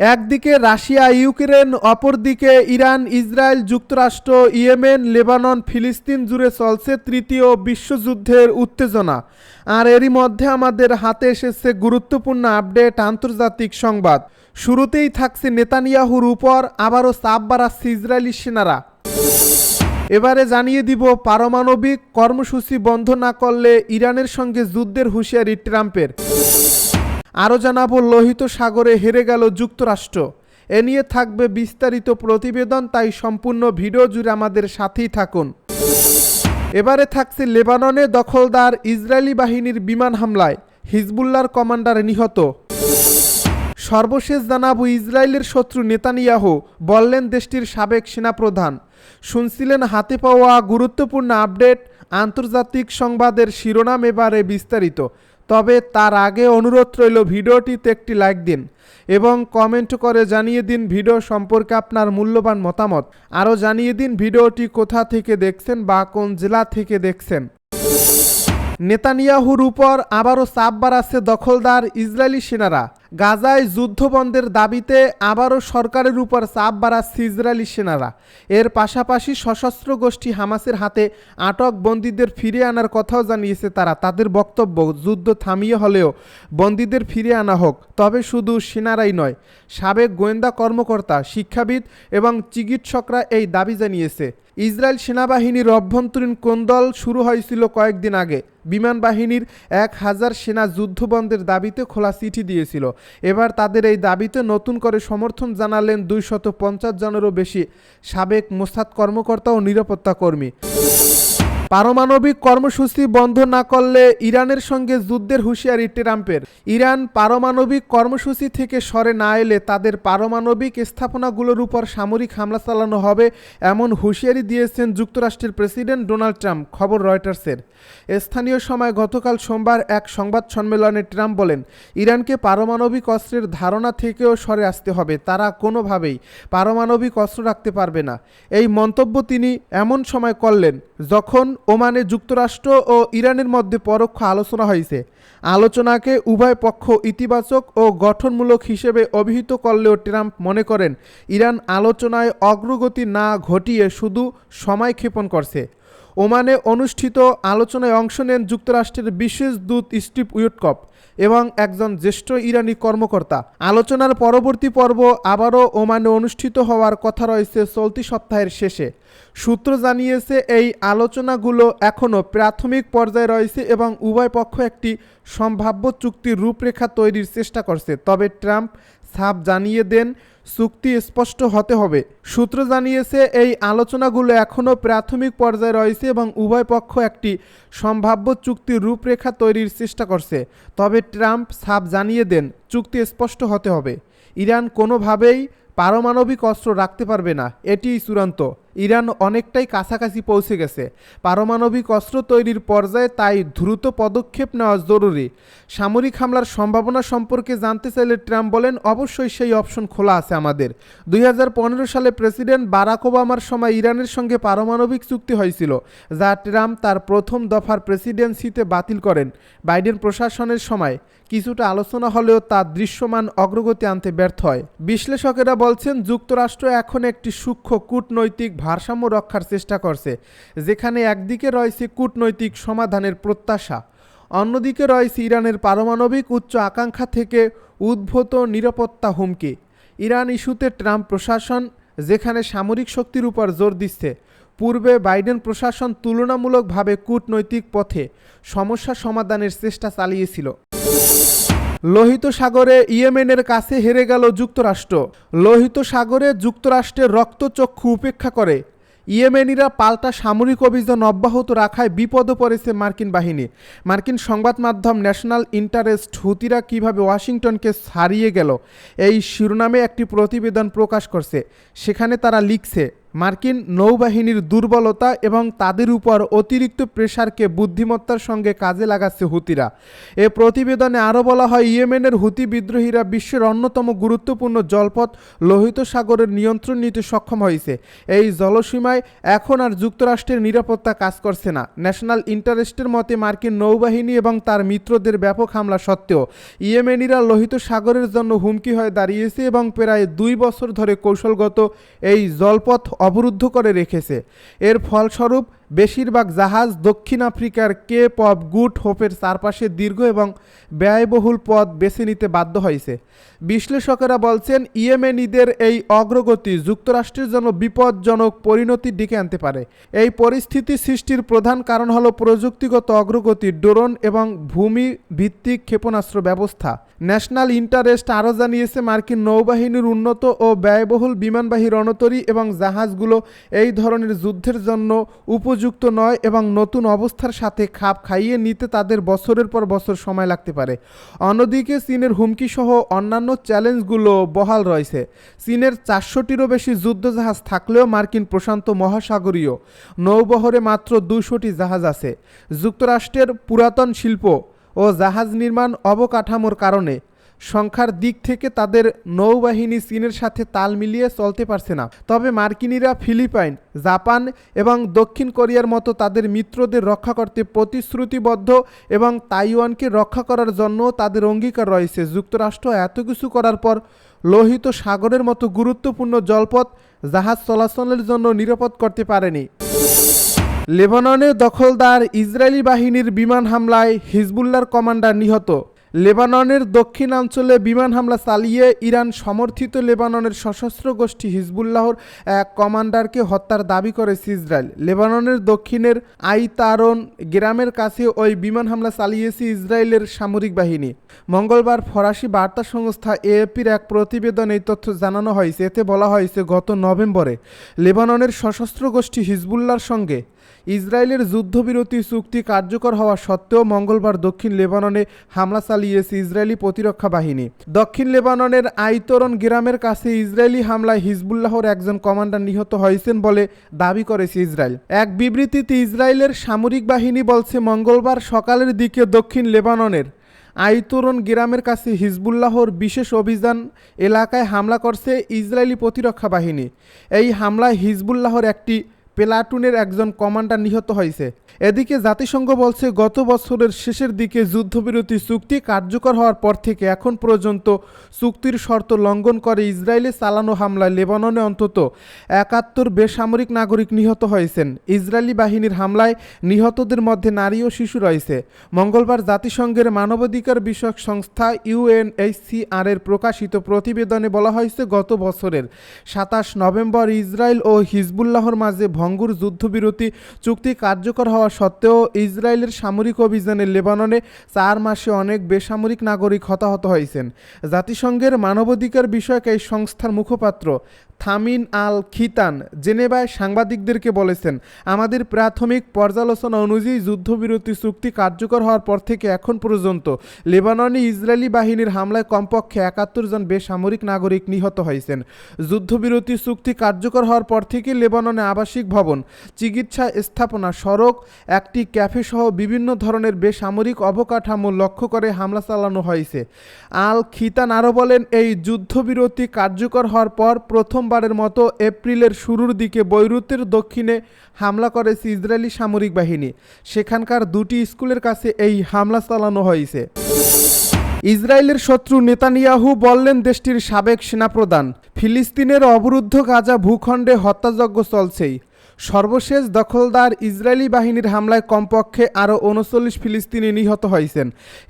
একদিকে Russia, Ukraine, অপরদিকে Iran, Israel, যুক্তরাষ্ট্র, ইয়েমেন, লেবানন, ফিলিস্তিন জুড়ে চলছে তৃতীয় বিশ্বযুদ্ধের উত্তেজনা। আর এরই মধ্যে আমাদের হাতে এসেছে গুরুত্বপূর্ণ আপডেট, আন্তর্জাতিক সংবাদ। শুরুতেই থাকছে নেতানিয়াহুর উপর, আবারও চাপ বাড়াচ্ছে ইসরায়েলি সেনারা। এবারে জানিয়ে দিব, পারমাণবিক কর্মসূচি বন্ধ না করলে ইরানের সঙ্গে যুদ্ধের হুঁশিয়ারি ট্রাম্পের। আরও জানাব, লোহিত সাগরে হেরে গেল যুক্তরাষ্ট্র। এ নিয়ে থাকবে বিস্তারিত প্রতিবেদন, তাই সম্পূর্ণ ভিডিও জুড়ে আমাদের সাথেই থাকুন। এবারে থাকছে লেবাননে দখলদার ইসরায়েলি বাহিনীর বিমান হামলায় হিজবুল্লার কমান্ডার নিহত। সর্বশেষ জানাব, ইসরায়েলের শত্রু নেতানিয়াহু বললেন দেশটির সাবেক সেনাপ্রধান। শুনছিলেন, হাতে পাওয়া গুরুত্বপূর্ণ আপডেট, আন্তর্জাতিক সংবাদের শিরোনাম এবারে বিস্তারিত। তবে তার আগে অনুরোধ রইল ভিডিওটিতে একটি লাইক দিন এবং কমেন্ট করে জানিয়ে দিন ভিডিও সম্পর্কে আপনার মূল্যবান মতামত। আরও জানিয়ে দিন ভিডিওটি কোথা থেকে দেখছেন বা কোন জেলা থেকে দেখছেন। নেতানিয়াহুর উপর আবারও চাপ বাড়াচ্ছে দখলদার ইসরায়েলি সেনারা। গাজায় যুদ্ধবন্ধের দাবিতে আবারও সরকারের উপর চাপ বাড়াচ্ছে ইসরায়েলি সেনারা। এর পাশাপাশি সশস্ত্র গোষ্ঠী হামাসের হাতে আটক বন্দীদের ফিরিয়ে আনার কথাও জানিয়েছে তারা। তাদের বক্তব্য, যুদ্ধ থামিয়ে হলেও বন্দীদের ফিরে আনা হোক, তবে শুধু সেনারাই নয়, সাবেক গোয়েন্দা কর্মকর্তা, শিক্ষাবিদ এবং চিকিৎসকরা এই দাবি জানিয়েছে। ইসরায়েল সেনাবাহিনীর অভ্যন্তরীণ কোন্দল শুরু হয়েছিল কয়েকদিন আগে। বিমান বাহিনীর এক হাজার সেনা যুদ্ধবন্ধের দাবিতে খোলা চিঠি দিয়েছিল। এবার তাদের এই দাবিতে নতুন করে সমর্থন জানালেন দুইশত পঞ্চাশ জনেরও বেশি সাবেক মোস্তাদ কর্মকর্তা ও নিরাপত্তা কর্মী পারমাণবিক কর্মসূচি বন্ধ না করলে ইরানের সঙ্গে যুদ্ধের হুঁশিয়ারি ট্রাম্পের। ইরান পারমাণবিক কর্মসূচি থেকে সরে না এলে তাদের পারমাণবিক স্থাপনাগুলোর উপর সামরিক হামলা চালানো হবে এমন হুঁশিয়ারি দিয়েছেন যুক্তরাষ্ট্রের প্রেসিডেন্ট ডোনাল্ড ট্রাম্প, খবর রয়টার্সের। স্থানীয় সময় গতকাল সোমবার এক সংবাদ সম্মেলনে ট্রাম্প বলেন, ইরানকে পারমাণবিক অস্ত্রের ধারণা থেকেও সরে আসতে হবে। তারা কোনোভাবেই পারমাণবিক অস্ত্র রাখতে পারবে না। এই মন্তব্য তিনি এমন সময় করলেন, যখন ওমানে যুক্তরাষ্ট্র ও ইরানের মধ্যে পরোক্ষ আলোচনা হয়েছে। আলোচনাকে উভয় পক্ষ ইতিবাচক ও গঠনমূলক হিসেবে অভিহিত করলেও ট্রাম্প মনে করেন, ইরান আলোচনায় অগ্রগতি না ঘটিয়ে শুধু সময় ক্ষেপণ করছে। ওমানে অনুষ্ঠিত আলোচনায় অংশ নেন যুক্তরাষ্ট্রের বিশেষ দূত স্টিভ উইটকপ এবং একজন জ্যেষ্ঠ ইরানি কর্মকর্তা। আলোচনার পরবর্তী পর্ব আবারও ওমানে অনুষ্ঠিত হওয়ার কথা রয়েছে চলতি সপ্তাহের শেষে। সূত্র জানিয়েছে, এই আলোচনাগুলো এখনও প্রাথমিক পর্যায়ে রয়েছে এবং উভয় পক্ষ একটি সম্ভাব্য চুক্তির রূপরেখা তৈরির চেষ্টা করছে। তবে ট্রাম্প সাপ জানিয়ে দেন চুক্তি স্পষ্ট হতে হবে। সূত্র জানিয়েছে, এই আলোচনাগুলো এখনও প্রাথমিক পর্যায়ে রয়েছে এবং উভয় পক্ষ একটি সম্ভাব্য চুক্তির রূপরেখা তৈরির চেষ্টা করছে। তবে ট্রাম্প সাপ জানিয়ে দেন, চুক্তি স্পষ্ট হতে হবে। ইরান কোনোভাবেই পারমাণবিক অস্ত্র রাখতে পারবে না, এটিই চূড়ান্ত। ইরান অনেকটাই কাছাকাছি পৌঁছে গেছে। পারমাণবিক অস্ত্র তৈরির পর্যায়ে তাই দ্রুত পদক্ষেপ নেওয়া জরুরি। সামরিক হামলার সম্ভাবনা সম্পর্কে জানতে চাইলে ট্রাম্প বলেন, অবশ্যই সেই অপশন খোলা আছে আমাদের। দুই হাজার পনেরো সালে প্রেসিডেন্ট বারাক ওবামার সময় ইরানের সঙ্গে পারমাণবিক চুক্তি হয়েছিল, যা ট্রাম্প তার প্রথম দফার প্রেসিডেন্সিতে বাতিল করেন। বাইডেন প্রশাসনের সময় কিছুটা আলোচনা হলেও তা দৃশ্যমান অগ্রগতি আনতে ব্যর্থ হয়। বিশ্লেষকেরা বলছেন, যুক্তরাষ্ট্র এখন একটি সূক্ষ্ম কূটনৈতিক ভারসাম্য রক্ষার চেষ্টা করছে, যেখানে একদিকে রয়েছে কূটনৈতিক সমাধানের প্রত্যাশা, অন্যদিকে রয়েছে ইরানের পারমাণবিক উচ্চ আকাঙ্ক্ষা থেকে উদ্ভূত নিরাপত্তা হুমকি। ইরান ইস্যুতে ট্রাম্প প্রশাসন, যেখানে সামরিক শক্তির উপর জোর দিচ্ছে, পূর্বে বাইডেন প্রশাসন তুলনামূলকভাবে কূটনৈতিক পথে সমস্যা সমাধানের চেষ্টা চালিয়েছিল। লোহিত সাগরে ইয়েমেনের কাছে হেরে গেল যুক্তরাষ্ট্র। লোহিত সাগরে যুক্তরাষ্ট্রের রক্তচক্ষু উপেক্ষা করে। ইয়েমেনিরা পাল্টা সামরিক অভিযান অব্যাহত রাখায় বিপদে পড়েছে মার্কিন বাহিনী। মার্কিন সংবাদ মাধ্যম ন্যাশনাল ইন্টারেস্ট হুতিরা কীভাবে ওয়াশিংটনকে ছাড়িয়ে গেল, এই শিরোনামে একটি প্রতিবেদন প্রকাশ করছে। সেখানে তারা লিখছে মার্কিন নৌবাহিনীর দুর্বলতা এবং তাদের উপর অতিরিক্ত প্রেসারকে বুদ্ধিমত্তার সঙ্গে কাজে লাগাচ্ছে হুতিরা। এ প্রতিবেদনে আরও বলা হয়, ইয়েমেনের হুতি বিদ্রোহীরা বিশ্বের অন্যতম গুরুত্বপূর্ণ জলপথ লোহিত সাগরের নিয়ন্ত্রণ নিতে সক্ষম হয়েছে। এই জলসীমায় এখন আর যুক্তরাষ্ট্রের নিরাপত্তা কাজ করছে না। ন্যাশনাল ইন্টারেস্টের মতে, মার্কিন নৌবাহিনী এবং তার মিত্রদের ব্যাপক হামলা সত্ত্বেও ইয়েমেনিরা লোহিত সাগরের জন্য হুমকি হয়ে দাঁড়িয়েছে এবং প্রায় দুই বছর ধরে কৌশলগত এই জলপথ অবরুদ্ধ করে রেখেছে। এর ফলস্বরূপ বেশিরভাগ জাহাজ দক্ষিণ আফ্রিকার কেপ অব গুড হোপের চারপাশে দীর্ঘ এবং ব্যয়বহুল পথ বেছে নিতে বাধ্য হয়েছে। বিশ্লেষকেরা বলছেন, ইয়েমেনিদের এই অগ্রগতি যুক্তরাষ্ট্রের জন্য বিপজ্জনক পরিণতির দিকে আনতে পারে। এই পরিস্থিতি সৃষ্টির প্রধান কারণ হল প্রযুক্তিগত অগ্রগতি, ড্রোন এবং ভূমি ভিত্তিক ক্ষেপণাস্ত্র ব্যবস্থা। ন্যাশনাল ইন্টারেস্ট আরও জানিয়েছে, মার্কিন নৌবাহিনীর উন্নত ও ব্যয়বহুল বিমানবাহী রণতরী এবং জাহাজগুলো এই ধরনের যুদ্ধের জন্য উপযুক্ত নয় এবং নতুন অবস্থার সাথে খাপ খাইয়ে নিতে তাদের বছরের পর বছর সময় লাগতে পারে। অন্যদিকে চীনের হুমকি সহ অন্যান্য চ্যালেঞ্জগুলো বহাল রয়েছে। চীনের চারশোটিরও বেশি যুদ্ধজাহাজ থাকলেও মার্কিন প্রশান্ত মহাসাগরীয় নৌবহরে মাত্র দুশোটি জাহাজ আছে। যুক্তরাষ্ট্রের পুরাতন শিল্প ও জাহাজ নির্মাণ অবকাঠামোর কারণে সংখ্যার দিক থেকে তাদের নৌবাহিনী চীনের সাথে তাল মিলিয়ে চলতে পারছে না। তবে মার্কিনিরা ফিলিপাইন, জাপান এবং দক্ষিণ কোরিয়ার মতো তাদের মিত্রদের রক্ষা করতে প্রতিশ্রুতিবদ্ধ এবং তাইওয়ানকে রক্ষা করার জন্য তাদের অঙ্গীকার রয়েছে। যুক্তরাষ্ট্র এত কিছু করার পর লোহিত সাগরের মতো গুরুত্বপূর্ণ জলপথ জাহাজ চলাচলের জন্য নিরাপদ করতে পারেনি। লেবাননে দখলদার ইসরায়েলি বাহিনীর বিমান হামলায় হিজবুল্লার কমান্ডার নিহত। লেবাননের দক্ষিণাঞ্চলে বিমান হামলা চালিয়ে ইরান সমর্থিত লেবাননের সশস্ত্র গোষ্ঠী হিজবুল্লাহর এক কমান্ডারকে হত্যার দাবি করেছে ইসরায়েল। লেবাননের দক্ষিণের আইতারন গ্রামের কাছে ওই বিমান হামলা চালিয়েছে ইসরায়েলের সামরিক বাহিনী। মঙ্গলবার ফরাসি বার্তা সংস্থা এএপির এক প্রতিবেদনে এই তথ্য জানানো হয়েছে। এতে বলা হয়েছে, গত নভেম্বরে লেবাননের সশস্ত্র গোষ্ঠী হিজবুল্লার সঙ্গে ইসরায়েলের যুদ্ধবিরতি চুক্তি কার্যকর হওয়া সত্ত্বেও মঙ্গলবার দক্ষিণ লেবাননে হামলা চালিয়েছে ইসরায়েলি প্রতিরক্ষা বাহিনী। দক্ষিণ লেবাননের আইতরন গ্রামের কাছে ইসরায়েলি হামলায় হিজবুল্লাহর একজন কমান্ডার নিহত হয়েছেন বলে দাবি করেছে ইসরায়েল। এক বিবৃতিতে ইসরায়েলের সামরিক বাহিনী বলছে, মঙ্গলবার সকালের দিকে দক্ষিণ লেবাননের আইতরন গ্রামের কাছে হিজবুল্লাহর বিশেষ অভিযান এলাকায় হামলা করছে ইসরায়েলি প্রতিরক্ষা বাহিনী। এই হামলায় হিজবুল্লাহর একটি প্লাটুনের একজন কমান্ডার নিহত হয়েছে। এদিকে জাতিসংঘ বলছে, গত বছরের শেষের দিকে যুদ্ধবিরতি চুক্তি কার্যকর হওয়ার পর থেকে এখন পর্যন্ত চুক্তির শর্ত লঙ্ঘন করে ইসরায়েলে চালানো হামলায় লেবাননে অন্তত একাত্তর বেসামরিক নাগরিক নিহত হয়েছেন। ইসরায়েলি বাহিনীর হামলায় নিহতদের মধ্যে নারী ও শিশু রয়েছে। মঙ্গলবার জাতিসংঘের মানবাধিকার বিষয়ক সংস্থা ইউএনএইচসিআর এর প্রকাশিত প্রতিবেদনে বলা হয়েছে, গত বছরের সাতাশ নভেম্বর ইসরায়েল ও হিজবুল্লাহর মাঝে ভঙ্গুর যুদ্ধবিরতি চুক্তি কার্যকর হওয়া সত্ত্বেও ইসরায়েলের সামরিক অভিযানে লেবাননে চার মাসে অনেক বেসামরিক নাগরিক হতাহত হয়েছেন। জাতিসংঘের মানবাধিকার বিষয়ক এই সংস্থার মুখপাত্র থামিন আল খিতান, জেনেভায় সাংবাদিকদেরকে বলেছেন, আমাদের প্রাথমিক পর্যালোচনা অনুযায়ী যুদ্ধবিরতি চুক্তি কার্যকর হওয়ার পর থেকে এখন পর্যন্ত লেবাননে ইসরায়েলি বাহিনীর হামলায় কমপক্ষে একাত্তর জন বেসামরিক নাগরিক নিহত হয়েছেন। যুদ্ধবিরতি চুক্তি কার্যকর হওয়ার পর থেকে লেবাননে আবাসিক ভবন, চিকিৎসা স্থাপনা, সড়ক, একটি ক্যাফে সহ বিভিন্ন ধরনের বেসামরিক অবকাঠামো লক্ষ্য করে হামলা চালানো হয়েছে। আল খিতান আরও বলেন, এই যুদ্ধবিরতি কার্যকর হওয়ার পর প্রথমবারের মতো এপ্রিলের শুরুর দিকে বৈরুতের দক্ষিণে হামলা করেছে ইসরায়েলি সামরিক বাহিনী। সেখানকার দুটি স্কুলের কাছে এই হামলা চালানো হয়েছে। ইসরায়েলের শত্রু নেতানিয়াহু বললেন, দেশটির সাবেক সেনাপ্রধান ফিলিস্তিনের অবরুদ্ধ গাজা ভূখণ্ডে হত্যাযজ্ঞ চলছেই। সর্বশেষ দখলদার ইসরায়েলি বাহিনীর হামলায় কমপক্ষে আরও উনচল্লিশ ফিলিস্তিনি নিহত হয়েছেন।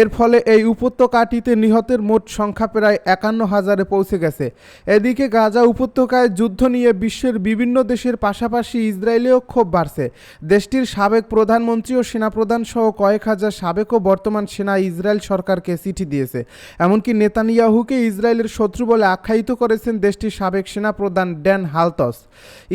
এর ফলে এই উপত্যকাটিতে নিহতের মোট সংখ্যা প্রায় একান্ন হাজারে পৌঁছে গেছে। এদিকে গাজা উপত্যকায় যুদ্ধ নিয়ে বিশ্বের বিভিন্ন দেশের পাশাপাশি ইসরায়েলেও ক্ষোভ বাড়ছে। দেশটির সাবেক প্রধানমন্ত্রী ও সেনাপ্রধান সহ কয়েক হাজার সাবেক ও বর্তমান সেনা ইসরায়েল সরকারকে চিঠি দিয়েছে। এমনকি নেতানিয়াহুকে ইসরায়েলের শত্রু বলে আখ্যায়িত করেছেন দেশটির সাবেক সেনাপ্রধান ড্যান হালতস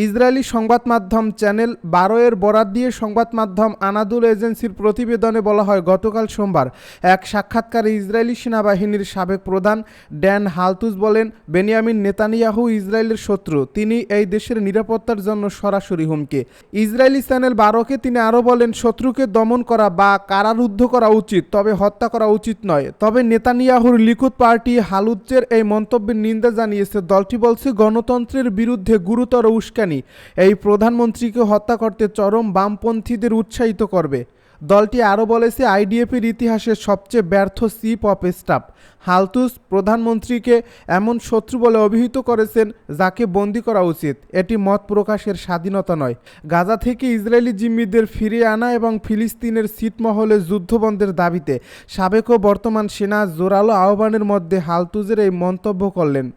ইসরায়েলি সংবাদ মাধ্যম মাধ্যম চ্যানেল বারো এর বরাত দিয়ে সংবাদ মাধ্যম আনাদুল এজেন্সির প্রতিবেদনে বলা হয়, গতকাল সোমবার এক সাক্ষাৎকারে ইসরায়েলি সেনাবাহিনীর সাবেক প্রধান ড্যান হালতুস বলেন, বেনিয়ামিন নেতানিয়াহু ইসরায়েলের শত্রু, তিনি এই দেশের নিরাপত্তার জন্য সরাসরি হুমকি। ইসরায়েলি চ্যানেল বারোকে তিনি আরও বলেন, শত্রুকে দমন করা বা কারারুদ্ধ করা উচিত, তবে হত্যা করা উচিত নয়। তবে নেতানিয়াহুর লিকুদ পার্টি হালুজ্জের এই মন্তব্যের নিন্দা জানিয়েছে, দলটি বলছে, গণতন্ত্রের বিরুদ্ধে গুরুতর উস্কানি। এই প্রধানমন্ত্রীকে হত্যা করতে চরম বামপন্থীদের উৎসাহিত করবে। দলটি আরও বলেছে আইডিএফের ইতিহাসে সবচেয়ে ব্যর্থ চিফ অফ স্টাফ। হালতুস প্রধানমন্ত্রীকে এমন শত্রু বলে অভিহিত করেছেন যাকে বন্দি করা উচিত। এটি মত প্রকাশের স্বাধীনতা নয়। গাজা থেকে ইসরায়েলি জিম্মিদের ফিরিয়ে আনা এবং ফিলিস্তিনের ছিটমহলে যুদ্ধবন্ধের দাবিতে সাবেক ও বর্তমান সেনা জোরালো আহ্বানের মধ্যে হালতুজের এই মন্তব্য করলেন।